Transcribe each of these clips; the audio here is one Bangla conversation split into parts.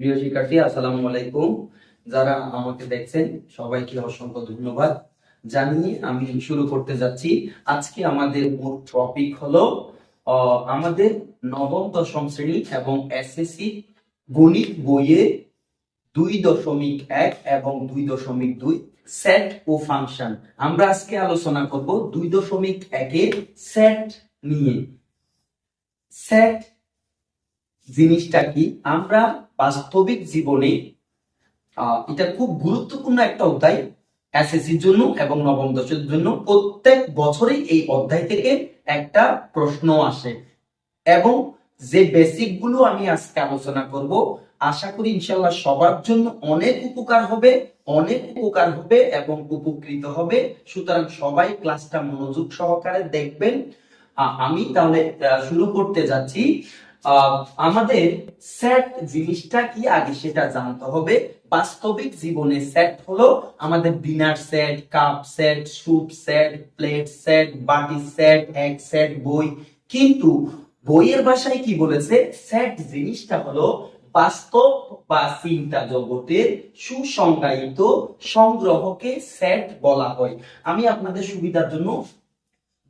প্রিয় শিক্ষার্থী, আসসালামু আলাইকুম। যারা আমাকে দেখছেন, সবাইকে অসংখ্য ধন্যবাদ। জানিয়ে আমি শুরু করতে যাচ্ছি। আজকে আমাদের মূল টপিক হলো আমাদের নবম, দশম শ্রেণি এবং এসএসসি গণিত বইয়ে দুই দশমিক এক এবং দুই দশমিক দুই সেট ও ফাংশন আমরা আজকে আলোচনা করব দুই দশমিক একের সেট নিয়ে। সেট জিনিসটা কি? আমরা বাস্তবিক জীবনে এটা খুব গুরুত্বপূর্ণ একটা অধ্যায়, এসএসসির জন্য এবং নবম দশের জন্য। প্রত্যেক বছরেই এই অধ্যায় থেকে একটা প্রশ্ন আসে। এবং যে বেসিকগুলো আমি আজকে আলোচনা করব, আশা করি ইনশাল্লাহ সবার জন্য অনেক উপকার হবে, অনেক উপকার হবে এবং উপকৃত হবে। সুতরাং সবাই ক্লাসটা মনোযোগ সহকারে দেখবেন। আমি তাহলে শুরু করতে যাচ্ছি। আমাদের সেট জিনিসটা কি আগে সেটা জানতে হবে। বাস্তবিক জীবনে সেট হলো আমাদের dinner set cup set soup set plate set বাটি সেট এক সেট বই। কিন্তু বইয়ের ভাষায় কি বলেছে? সেট জিনিসটা হলো বাস্তব বা চিন্তা জগতের সুসংজ্ঞায়িত সংগ্রহকে সেট বলা হয়। আমি আপনাদের সুবিধার জন্য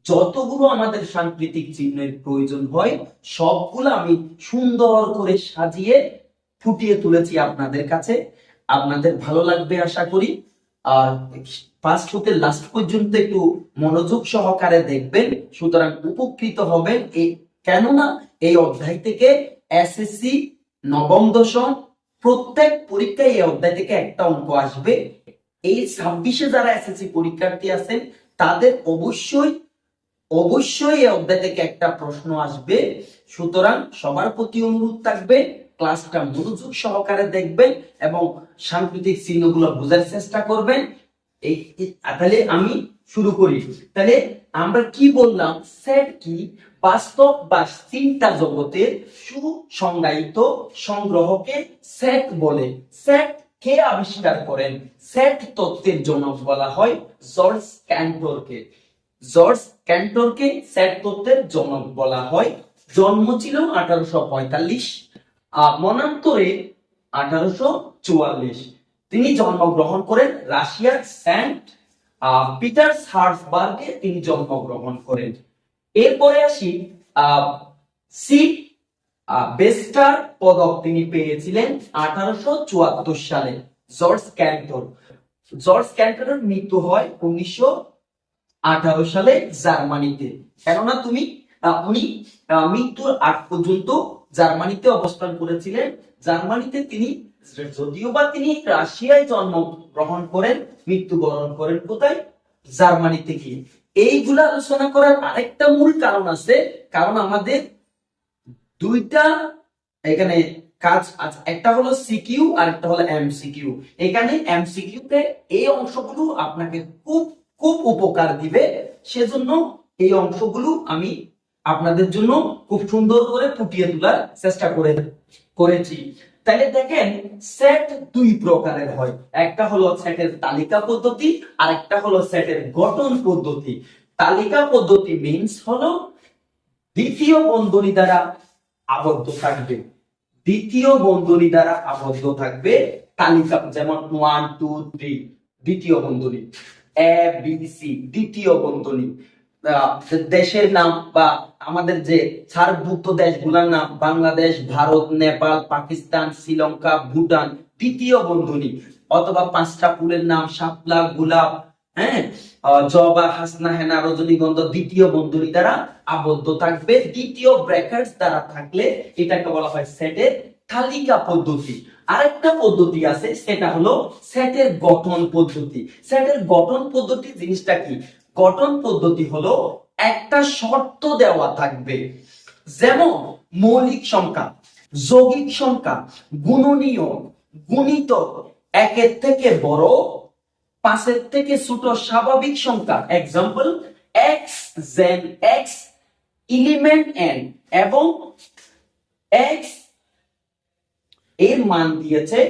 যতগুলো আমাদের সাংকেতিক চিহ্নের প্রয়োজন হয়, সবগুলো আমি সুন্দর করে সাজিয়ে ফুটিয়ে তুলেছি আপনাদের কাছে। আপনাদের ভালো লাগবে আশা করি। আর ফার্স্ট হতে লাস্ট পর্যন্ত একটু মনোযোগ সহকারে দেখবেন, সুতরাং উপকৃত হবেন এই, কেননা এই অধ্যায় থেকে এসএসসি নবম দশম, প্রত্যেক পরীক্ষায় এই অধ্যায় থেকে একটা অঙ্ক আসবে। এই ছাব্বিশে যারা এসএসসি পরীক্ষার্থী আছেন, তাদের অবশ্যই অবশ্যই এই অধ্যায় থেকে একটা প্রশ্ন আসবে। সুতরাং সবার প্রতি অনুরোধ থাকবে, ক্লাসটা মনোযোগ সহকারে দেখবেন এবং সাংকেতিক চিহ্নগুলো বোঝার চেষ্টা করবেন। এই তাহলে আমি শুরু করি। তাহলে আমরা কি বললাম? সেট কি? বাস্তব বা চিন্তা জগতের সুসংজ্ঞায়িত সংগ্রহকে সেট বলে। সেট কে আবিষ্কার করেন? সেট তত্ত্বের জনক বলা হয় জর্জ ক্যান্টরকে জর্জ ক্যান্টরকে তত্ত্বের জনক বলা হয়। জন্ম ছিল আঠারোশো পঁয়তাল্লিশ মনান্তরে আঠারোশো চুয়াল্লিশ। তিনি জন্মগ্রহণ করেন রাশিয়ার সেন্ট পিটার্স হার্সবার্গে তিনি জন্মগ্রহণ করেন। এরপরে আসি সি বেস্টার পদক তিনি পেয়েছিলেন আঠারোশো চুয়াত্তর সালে, জর্জ ক্যান্টর। জর্জ ক্যান্টরের মৃত্যু হয় উনিশশো আঠারো সালে জার্মানিতে। কেননা তুমি উনি মৃত্যুর আগ পর্যন্ত জার্মানিতে অবস্থান করেছিলেন। জার্মানিতে তিনি, যদিও বা তিনি রাশিয়ায় জন্ম গ্রহণ করেন, মৃত্যুবরণ করেন, কোথায়? জার্মানিতে গিয়ে। এইগুলো আলোচনা করার আরেকটা মূল কারণ আছে, কারণ আমাদের দুইটা এখানে কাজ আছে। একটা হলো সিকিউ আর একটা হলো এমসিকিউ। এখানে এমসিকিউ তে এই অংশগুলো আপনাকে খুব খুব উপকার দিবে। সেজন্য এই অংশগুলো আমি আপনাদের জন্য খুব সুন্দর করে ফুটিয়ে তোলার চেষ্টা করে, করেছি। তাহলে দেখেন সেট দুই প্রকারের হয়। একটা হলো সেটের তালিকা পদ্ধতি আর একটা হলো সেটের গঠন পদ্ধতি। তালিকা পদ্ধতি মিন্স হলো দ্বিতীয় বন্ধনী দ্বারা আবদ্ধ থাকবে। দ্বিতীয় বন্ধনী দ্বারা আবদ্ধ থাকবে তালিকা, যেমন ওয়ান টু থ্রি দ্বিতীয় বন্ধনী। এ বি সি দ্বিতীয় বন্ধনী। দেশের নাম বা আমাদের যে সার্কভুক্ত দেশগুলোর নাম, বাংলাদেশ, ভারত, নেপাল, পাকিস্তান, শ্রীলঙ্কা, ভুটান দ্বিতীয় বন্ধনী। অথবা পাঁচটা ফুলের নাম, শাপলা, গোলাপ হ্যাঁ? জবা, হাসনা, হেনা, রজনীগন্ধা, দ্বিতীয় বন্ধনী দ্বারা আবদ্ধ থাকবে। দ্বিতীয় ব্র্যাকেটস দ্বারা থাকলে এটাকে বলা হয় সেটের তালিকা পদ্ধতি। আরেকটা পদ্ধতি আছে, সেটা হলো সেটের গঠন পদ্ধতি। সেটের গঠন পদ্ধতি জিনিসটা কি? গঠন পদ্ধতি হলো একটা শর্ত দেওয়া থাকবে। যেমন মৌলিক সংখ্যা, যৌগিক সংখ্যা, গুণনীয়, গুণিত, একের থেকে বড়, পাঁচের থেকে ছোট, স্বাভাবিক সংখ্যা। এক্সাম্পল এক্স জেন এক্স ইলিমেন্ট এন এবং এক্স এর মান দিয়েছে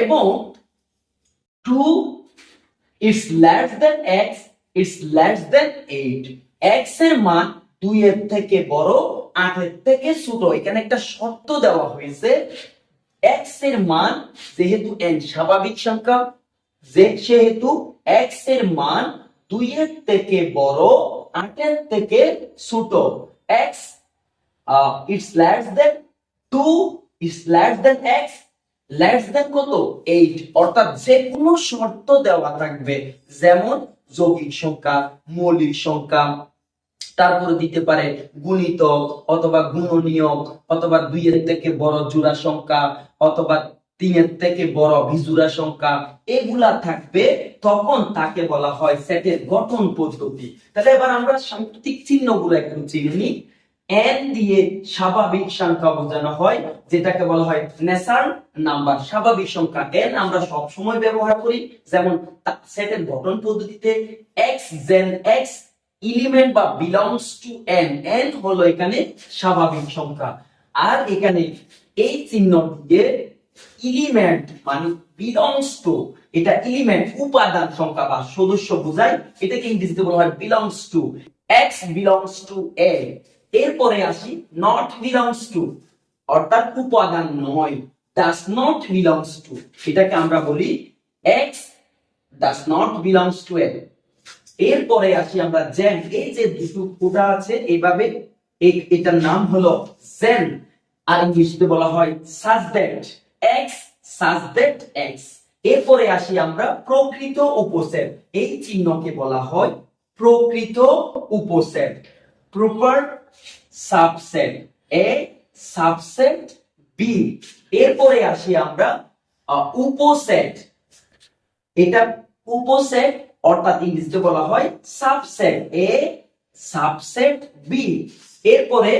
এবং two it's less than x it's less than eight এক্সের মান দুই এর থেকে বড়, আটের থেকে ছোট। এখানে একটা শর্ত দেওয়া হয়েছে এক্সের মান যেহেতু এন স্বাভাবিক সংখ্যা যে সেহেতু এক্সের মান দুইয়ের থেকে বড়, আটের থেকে ছোট। X it's less than two it's less than x less than কত? এইট অর্থাৎ যে কোনো শর্ত দেওয়া থাকবে, যেমন যৌগিক সংখ্যা, মৌলিক সংখ্যা, তারপরে দিতে পারে গুণিতক অথবা গুণনীয়ক, অথবা দুইয়ের থেকে বড় জোড়া সংখ্যা, অথবা তিনের থেকে বড় ভিজুরা সংখ্যা, এগুলা থাকবে, তখন তাকে বলা হয় সেটের গঠন পদ্ধতি। তাহলে এবার আমরা সাংকেতিক চিহ্নগুলো একটু চিনে এন দিয়ে স্বাভাবিক সংখ্যা বোঝানো হয়, যেটাকে বলা হয় নেসার নাম্বার। স্বাভাবিক সংখ্যা এন আমরা সব সময় ব্যবহার করি, যেমন সেটের গঠন পদ্ধতিতে এক্স জেন এক্স এলিমেন্ট বা বিলংস টু এন এন হলো এখানে স্বাভাবিক সংখ্যা। আর এখানে এই চিহ্ন দিয়ে এলিমেন্ট মানে বিলংস টু এটা এলিমেন্ট উপাদান সংখ্যা বা সদস্য বোঝায়, এটাকে ইংরেজিতে বলা হয় belongs to x belongs to A এরপরে আসি নট বিলংস টু অর্থাৎ উপাদান নয় ডাস নট বিলংস টু এটাকে আমরা বলি x does not belongs to A এরপরে আসি আমরা জেন এই যে দুটো ফোঁটা আছে এইভাবে এটার নাম হলো জেন আর ইংলিশে বলা হয় সাজদ্যাট এক্স সাজদ্যাট এক্স এরপরে আসি আমরা প্রকৃত উপসেট এই চিহ্নকে বলা হয় প্রকৃত উপসেট proper subset A subset B এরপরে আসি আমরা উপসেট এটা উপসেট অর্থাৎ ইংরেজিতে বলা হয় সাবসেট এ সাবসেট বি এরপরে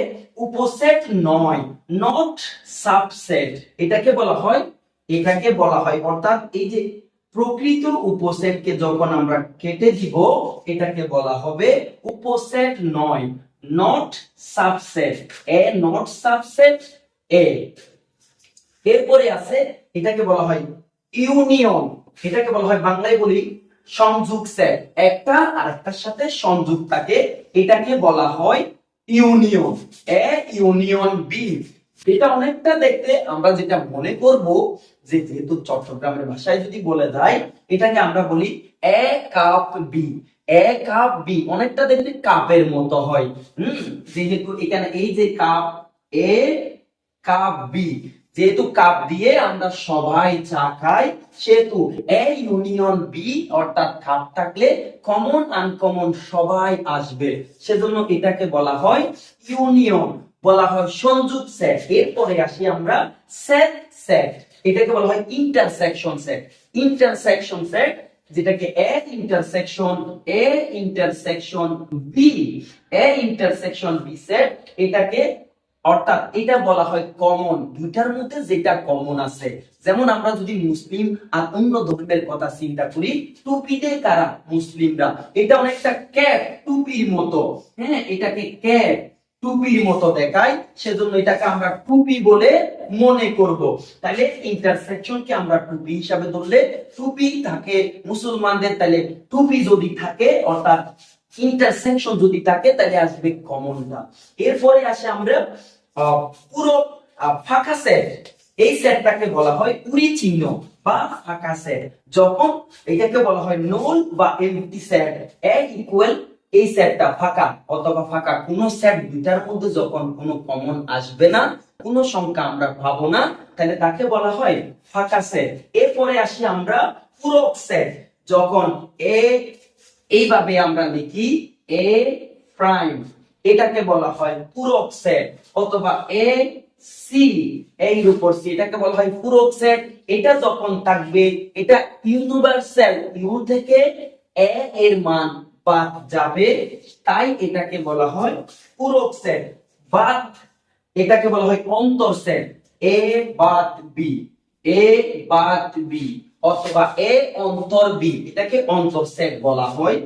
উপসেট নয় নট সাবসেট এটাকে বলা হয়, এটাকে বলা হয়। অর্থাৎ এই যে প্রকৃত উপসেটকে যখন আমরা কেটে দিব, এটাকে বলা হবে উপসেট নয়। Not subset A not subset A এরপরে আছে, এটাকে বলা হয় ইউনিয়ন এটাকে বলা হয় বাংলায় বলি সংযোগ সেট একটা আর একটার সাথে সংযোগ থাকে এটাকে বলা হয় ইউনিয়ন এ ইউনিয়ন বি এটা অনেকটা দেখতে আমরা যেটা মনে করব যে যেহেতু চট্টগ্রামের ভাষায় যদি বলে যায়, এটাকে আমরা বলি A cup B cup B, অনেকটা দেখতে কাপের মতো হয়। হুম, যেহেতু এখানে এই যে কাপ, এ কাপ বি, যেহেতু কাপ দিয়ে আমরা সবাই চা খাই, সেহেতু এ ইউনিয়ন বি, অর্থাৎ কাপ থাকলে কমন আনকমন সবাই আসবে। সেজন্য এটাকে বলা হয় ইউনিয়ন, বলা হয় সংযোগ সেট। এরপরে আসি আমরা সেট সেট। এটাকে বলা হয় ইন্টারসেকশন সেট। ইন্টারসেকশন সেট যেটাকে A intersection A intersection B A intersection B set এটাকে অর্থাৎ এটা বলা হয় কমন দুইটার মধ্যে যেটা কমন আছে। যেমন আমরা যদি মুসলিম আর অন্য ধর্মের কথা চিন্তা করি, টুপিতে কারা মুসলিমরা? এটা অনেকটা ক্যাপ টুপির মতো। হ্যাঁ এটাকে ক্যাপ টুপির মতো দেখায় সেজন্য এটাকে আমরা টুপি বলে মনে করব। তাহলে ইন্টারসেকশনকে আমরা টুপি হিসাবে ধরলে, টুপি থাকে মুসলমানদের, তাহলে টুপি যদি থাকে, অর্থাৎ ইন্টারসেকশন যদি থাকে, তাহলে আসবে কমনটা এরপরে আসে আমরা পুরো ফাঁকা সেট এই সেটটাকে বলা হয় উড়ি চিহ্ন বা ফাঁকা সেট যখন এটাকে বলা হয় নোল বা এমটি সেট এ ইকুয়াল এই সেটটা ফাঁকা অথবা ফাঁকা কোন সেট দুইটার মধ্যে যখন কোনো কমন আসবে না, কোন সংখ্যা আমরা পাবো না, তাহলে তাকে বলা হয় ফাঁকা সেট এরপরে আসি আমরা পূরক সেট যখন এ এইভাবে আমরা লিখি এ প্রাইম এটাকে বলা হয় পূরক সেট অথবা এ সি এই উপর সি এটাকে বলা হয় পূরক সেট এটা যখন থাকবে, এটা ইউনিভার্সাল ইউ থেকে এ এর মান বাদ যাবে, তাই এটাকে বলা হয় পূরক সেট বাদ, এটাকে বলা হয় অন্তর সেট এ বাদ বি। এ বাদ বি। অথবা এ অন্তর বি। এটাকে অন্তর সেট বলা হয়।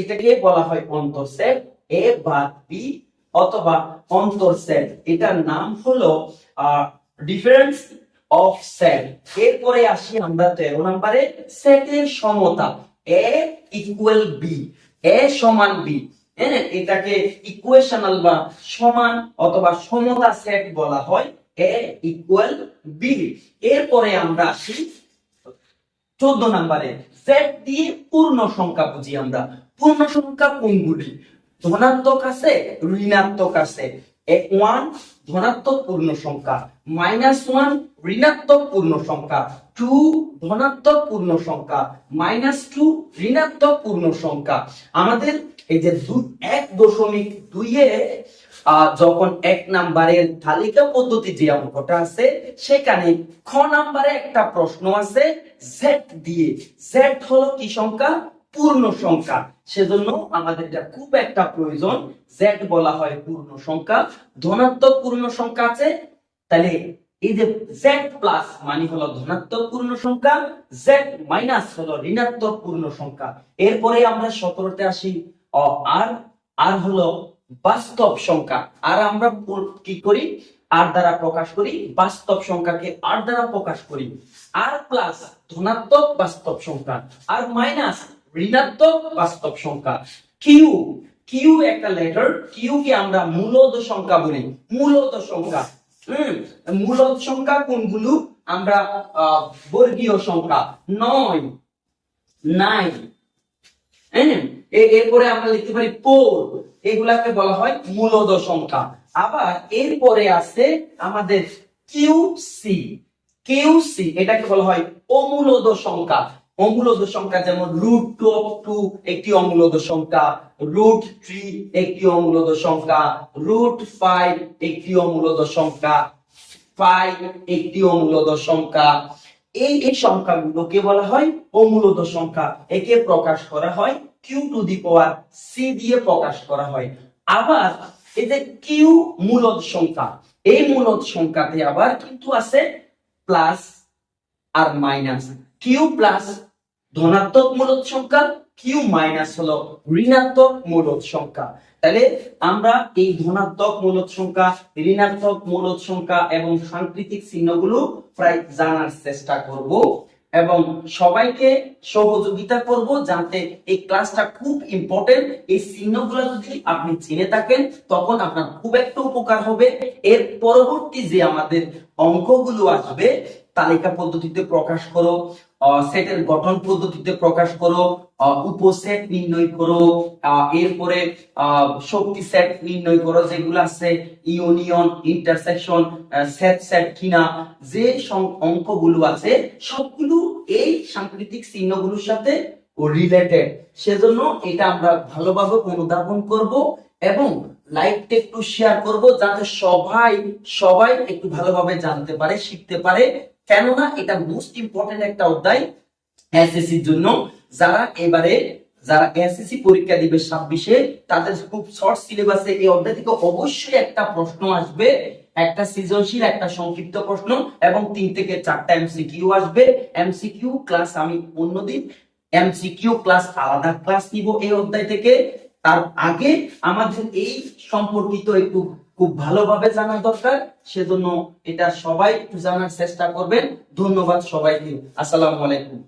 এটাকে বলা হয় অন্তর সেট এ বাদ বি। অথবা অন্তর সেট এটার নাম হলো ডিফারেন্স অফ সেট এরপরে আসি আমরা তেরো নম্বরে, সেটের সমতা। এ ইকুয়াল বি এ সমান বি হ্যাঁ এটাকে ইকুয়েশনাল বা সমান অথবা সমতা সেট বলা হয় এ ইকুয়াল বি এরপরে আমরা আসি চোদ্দ নাম্বারে। সেট দিয়ে পূর্ণ সংখ্যা বুঝি আমরা। পূর্ণ সংখ্যা কোনগুলি? ধনাত্মক আছে, ঋণাত্মক আছে। ধনাত্মক পূর্ণ সংখ্যা. মাইনাস ওয়ান ঋণাত্মক পূর্ণ সংখ্যা. টু ধনাত্মক পূর্ণ সংখ্যা. মাইনাস টু ঋণাত্মক পূর্ণ সংখ্যা. আমাদের এই যে এক দশমিক দুইয়ে যখন এক নাম্বারের তালিকা পদ্ধতি যে অঙ্কটা আছে, সেখানে খ নাম্বারে একটা প্রশ্ন আছে জেড দিয়ে। জেড হলো কি সংখ্যা? পূর্ণ সংখ্যা। সেজন্য আমাদের এটা খুব একটা প্রয়োজন। জেড বলা হয় পূর্ণ সংখ্যা। ধনাত্মক পূর্ণ সংখ্যা আছে। তাহলে এই যে জেড প্লাস মানে হলো ধনাত্মক পূর্ণ সংখ্যা। জেড মাইনাস হলো ঋণাত্মক পূর্ণ সংখ্যা। এরপরে আমরা সতেরোতে আসি। আর আর হলো বাস্তব সংখ্যা। আর আমরা কি করি? আর দ্বারা প্রকাশ করি। বাস্তব সংখ্যাকে আর দ্বারা প্রকাশ করি। আর প্লাস ধনাত্মক বাস্তব সংখ্যা। আর মাইনাস ঋণাত্মক বাস্তব সংখ্যা? কিউ কিউ একটা লেটার কিউ কে আমরা মূলদ সংখ্যা বলি। মূলত সংখ্যা। হুম মূলদ সংখ্যা কোনগুলো? আমরা বর্গীয় সংখ্যা। নয় নাইন হ্যাঁ? এরপরে আমরা লিখতে পারি পোর এগুলাকে বলা হয় মূলদ সংখ্যা। আবার এরপরে আছে আমাদের কিউ সি কিউ সি এটাকে বলা হয় অমূলদ সংখ্যা। অমূলদ সংখ্যা যেমন রুট টু অফ টু একটি অমূলদ সংখ্যা রুট থ্রি একটি অমূলদ সংখ্যা রুট ফাইভ একটি অমূলদ সংখ্যা ফাইভ একটি অমূলদ সংখ্যা। এই এই সংখ্যাগুলোকে বলা হয় অমূলদ সংখ্যা। একে প্রকাশ করা হয় Q to the power C দিয়ে প্রকাশ করা হয়। আবার এই যে কিউ মূলদ সংখ্যা, এই মূলদ সংখ্যাতে আবার কিন্তু আছে প্লাস আর মাইনাস কিউ প্লাস ধনাত্মক মূলদ সংখ্যা কিউ মাইনাস হলো ঋণাত্মক মূলদ সংখ্যা। তাহলে আমরা এই ধনাত্মক মূলদ সংখ্যা, ঋণাত্মক মূলদ সংখ্যা এবং সাংকেতিক চিহ্নগুলো প্রায় জানার চেষ্টা করব এবং সবাইকে সহযোগিতা করব যাতে এই ক্লাসটা খুব ইম্পর্টেন্ট এই চিহ্নগুলো যদি আপনি চিনে থাকেন, তখন আপনার খুব একটা উপকার হবে। এর পরবর্তী যে আমাদের অঙ্কগুলো আসবে, তালিকা পদ্ধতিতে প্রকাশ করো। সেটের গঠন পদ্ধতিতে প্রকাশ করো উপসেট নির্ণয় করো এরপরে শক্তি সেট নির্ণয় করো, যেগুলো আছে ইউনিয়ন, ইন্টারসেকশন সেট সেট কিনা, যে অঙ্কগুলো আছে, সবগুলো এই সাংকেতিক চিহ্নগুলোর সাথে রিলেটেড সেজন্য এটা আমরা ভালোভাবে অনুধাবন করব এবং লাইভটা একটু শেয়ার করব, যাতে সবাই সবাই একটু ভালোভাবে জানতে পারে, শিখতে পারে। কেননা এটা মোস্ট ইম্পর্টেন্ট একটা অধ্যায় এসএসসির জন্য। যারা এবারে, যারা এসএসসি পরীক্ষা দিবে ছাব্বিশে, তাদের খুব শর্ট সিলেবাসে এই অধ্যায় থেকে অবশ্যই একটা প্রশ্ন আসবে, একটা সৃজনশীল, একটা সংক্ষিপ্ত প্রশ্ন এবং তিন থেকে চারটা এমসিকিউ আসবে। এমসিকিউ ক্লাস আমি অন্যদিন এমসিকিউ ক্লাস আলাদা ক্লাস নিব এই অধ্যায় থেকে। তার আগে আমাদের এই সম্পর্কিত একটু খুব ভালোভাবে জানা দরকার। সেজন্য এটা সবাই একটু জানার চেষ্টা করবেন। ধন্যবাদ সবাইকে। আসসালামু আলাইকুম।